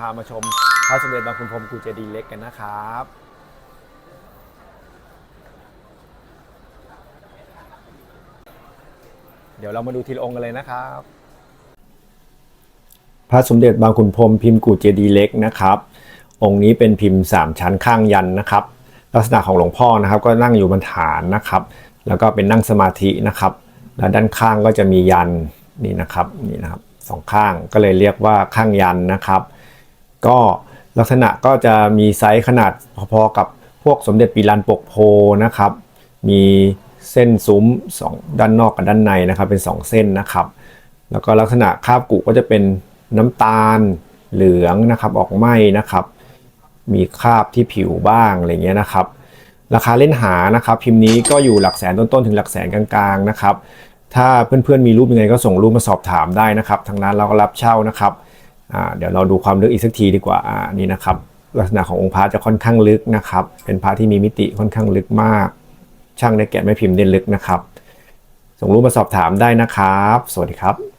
พามาชมพระสมเด็จบางคุณพรมกุเจดีย์เล็กกันนะครับเดี๋ยวเรามาดูทีละองค์กันเลยนะครับ พระสมเด็จบางขุนพรมพิมพ์กุเจดีเล็กนะครับ องค์นี้เป็นพิมพ์ 3 ชั้นข้างยันนะครับ ลักษณะของหลวงพ่อนะครับก็นั่งอยู่บนฐานนะครับ แล้วก็เป็นนั่งสมาธินะครับ แล้วด้านข้างก็จะมียันนี่นะครับนี่นะครับสองข้างก็เลยเรียกว่าข้างยันนะครับ ก็ลักษณะก็จะมีไซส์ขนาดพอๆกับพวกสมเด็จปีรันปกโพนะครับ มีเส้นซุ้มสองด้านนอกกับด้านในนะครับ เป็น 2 เส้นนะครับ แล้วก็ลักษณะคาบกุก็จะเป็นน้ำตาลเหลืองนะครับออกไหมนะครับ มีคราบที่ผิวบ้างอะไรเงี้ยนะครับ ราคาเล่นหานะครับ พิมพ์นี้ก็อยู่หลักแสนต้นๆถึงหลักแสนกลางๆนะครับ ถ้าเพื่อนๆมีรูปยังไงก็ส่งรูปมาสอบถามได้นะครับ ทางนั้นเราก็รับเช่านะครับ เดี๋ยวเราดูความลึกอีกสักทีดีกว่าอ่านี่นะครับ ลักษณะขององค์พระจะค่อนข้างลึกนะครับ เป็นพระที่มีมิติค่อนข้างลึกมาก ช่างได้แกะไม่พิมพ์ได้ลึกนะครับ ส่งรูปมาสอบถามได้นะครับ สวัสดีครับ